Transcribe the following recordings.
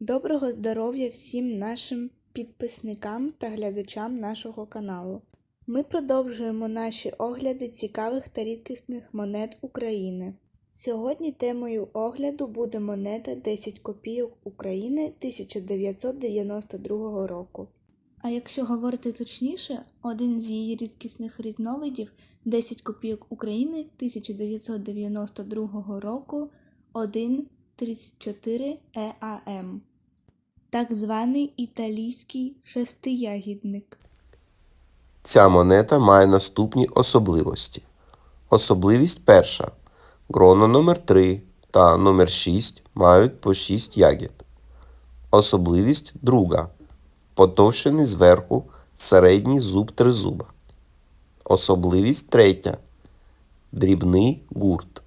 Доброго здоров'я всім нашим підписникам та глядачам нашого каналу. Ми продовжуємо наші огляди цікавих та рідкісних монет України. Сьогодні темою огляду буде монета 10 копійок України 1992 року. А якщо говорити точніше, один з її рідкісних різновидів 10 копійок України 1992 року 1,34 ЕАМ, так званий італійський шестиягідник. Ця монета має наступні особливості. Особливість перша. Грона номер 3 та номер 6 мають по 6 ягід. Особливість друга. Потовщений зверху середній зуб тризуба. Особливість третя. Дрібний гурт.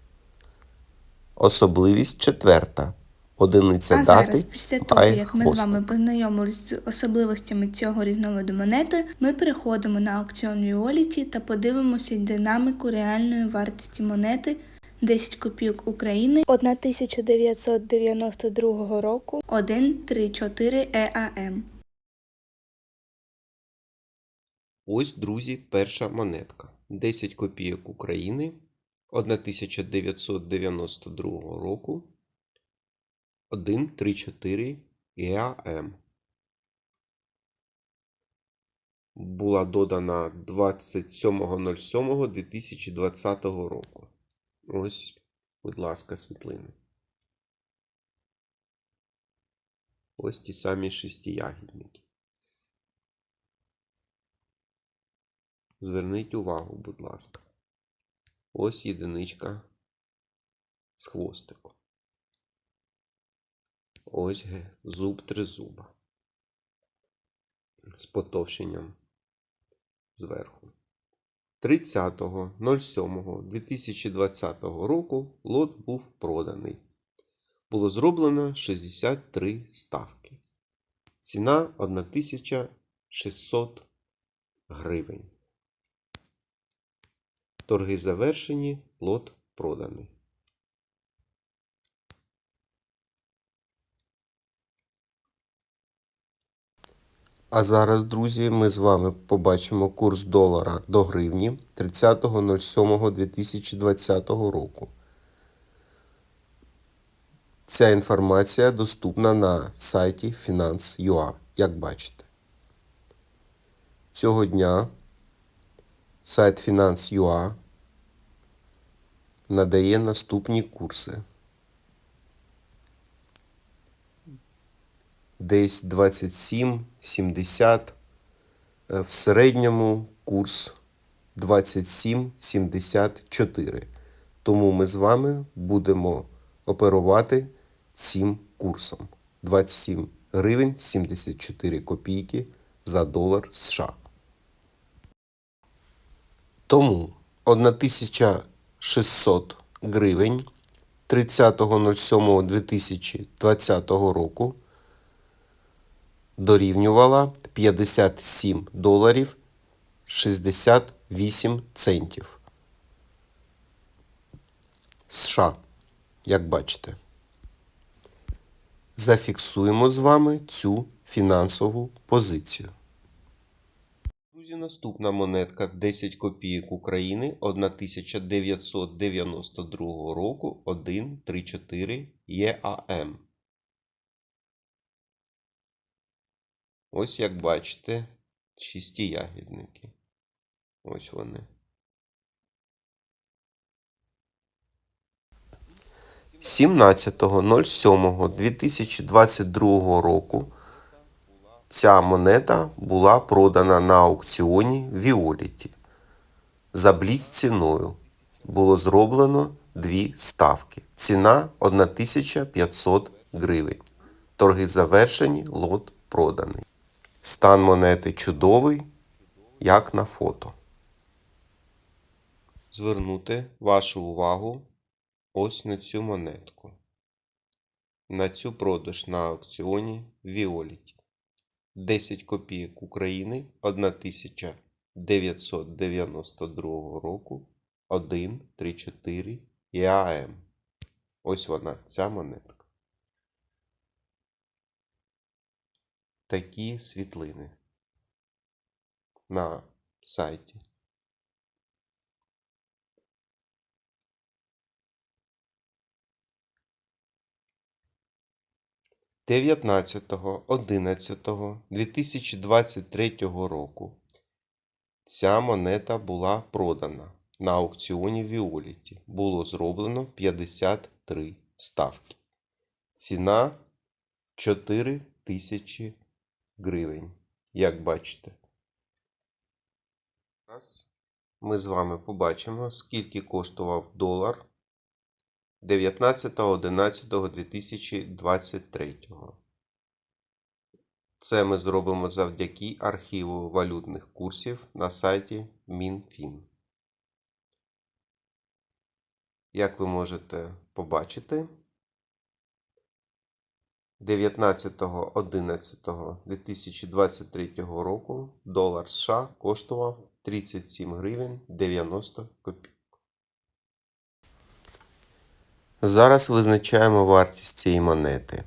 Особливість четверта. Одиниця А дати зараз, після того, як ми з вами познайомились з особливостями цього різновиду монети, ми переходимо на аукціон Віоліті та подивимося динаміку реальної вартості монети 10 копійок України 1992 року 134 ЕАМ. Ось, друзі, перша монетка. 10 копійок України 1992 року 134 ЕАМ. Була додана 27.07.2020 року. Ось, будь ласка, світлини. Ось ті самі шестиягідники. Зверніть увагу, будь ласка. Ось єдиничка з хвостиком. Ось зуб тризуба. З потовщенням зверху. 30.07.2020 року лот був проданий. Було зроблено 63 ставки. Ціна 1600 гривень. Торги завершені, лот проданий. А зараз, друзі, ми з вами побачимо курс долара до гривні 30.07.2020 року. Ця інформація доступна на сайті Finance.ua, як бачите. Цього дня сайт Finance.ua надає наступні курси. Десь 27, 70. е, В середньому курс 27,74. Тому ми з вами будемо оперувати цим курсом. 27 гривень 74 копійки за долар США. Тому 1600 гривень 30.07.2020 року дорівнювала 57 доларів 68 центів. США, як бачите. Зафіксуємо з вами цю фінансову позицію. Друзі, наступна монетка 10 копійок України 1992 року 134 ЄАМ. Ось як бачите, шістиягідники. Ось вони. Сімнадцятого року ця монета була продана на аукціоні Віоліті. За бліц ціною було зроблено дві ставки. Ціна 1500 гривень. Торги завершені, лот проданий. Стан монети чудовий, як на фото. Звернути вашу увагу ось на цю монетку. На цю продаж на аукціоні Віоліті. 10 копійок України 1992 року 134 ЯМ. Ось вона, ця монетка. Такі світлини на сайті. Дев'ятнадцятого одинадцятого 2023 року ця монета була продана на аукціоні Віоліті. Було зроблено 53 ставки. Ціна 4 тисячі гривень, як бачите. Ми з вами побачимо, скільки коштував долар 19.11.2023. Це ми зробимо завдяки архіву валютних курсів на сайті Мінфін. Як ви можете побачити, 19.11.2023 року долар США коштував 37 гривень 90 копійок. Зараз визначаємо вартість цієї монети.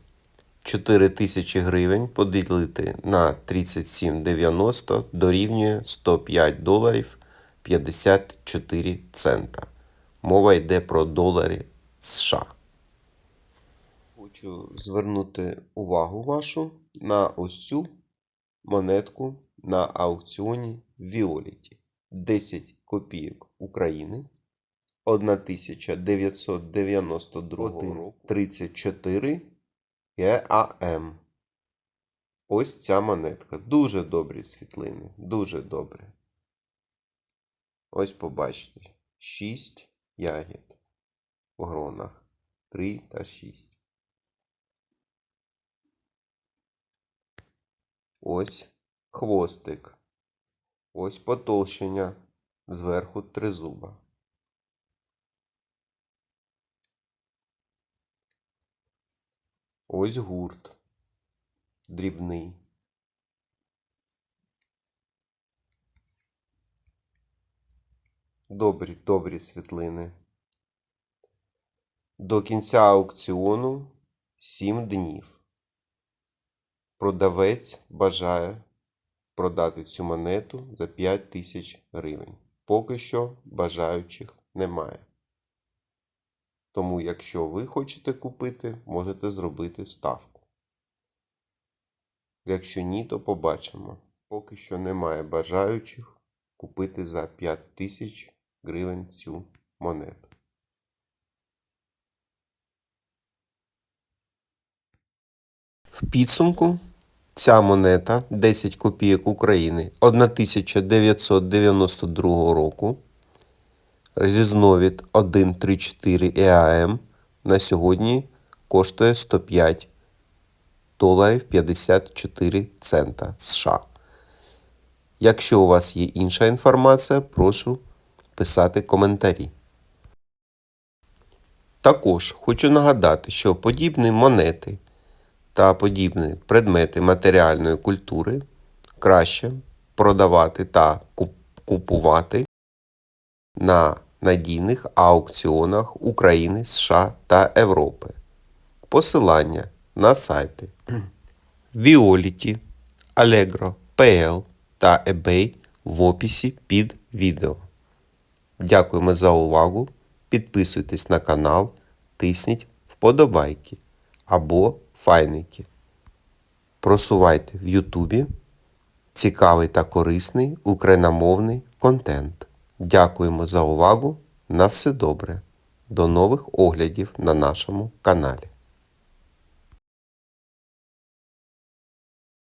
4 тисячі гривень поділити на 37,90 дорівнює 105 доларів 54 цента. Мова йде про долари США. Хочу звернути увагу вашу на ось цю монетку на аукціоні Віоліті. 10 копійок України. 1992 року 34 ЕАМ. Ось ця монетка. Дуже добрі світлини. Дуже добрі. Ось побачите. 6 ягід в гронах. 3 та 6. Ось хвостик. Ось потолщення. Зверху тризуба. Ось гурт. Дрібний. Добрі, добрі світлини. До кінця аукціону 7 днів. Продавець бажає продати цю монету за 5 тисяч гривень. Поки що бажаючих немає. Тому, якщо ви хочете купити, можете зробити ставку. Якщо ні, то побачимо. Поки що немає бажаючих купити за 5 тисяч гривень цю монету. В підсумку ця монета 10 копійок України 1992 року. Різновид 134 ЕАМ на сьогодні коштує 105 доларів 54 цента США. Якщо у вас є інша інформація, прошу писати коментарі. Також хочу нагадати, що подібні монети та подібні предмети матеріальної культури краще продавати та купувати на надійних аукціонах України, США та Європи. Посилання на сайти Violet, Allegro, PL та eBay в описі під відео. Дякуємо за увагу. Підписуйтесь на канал, тисніть вподобайки або файники. Просувайте в Ютубі цікавий та корисний україномовний контент. Дякуємо за увагу. На все добре. До нових оглядів на нашому каналі.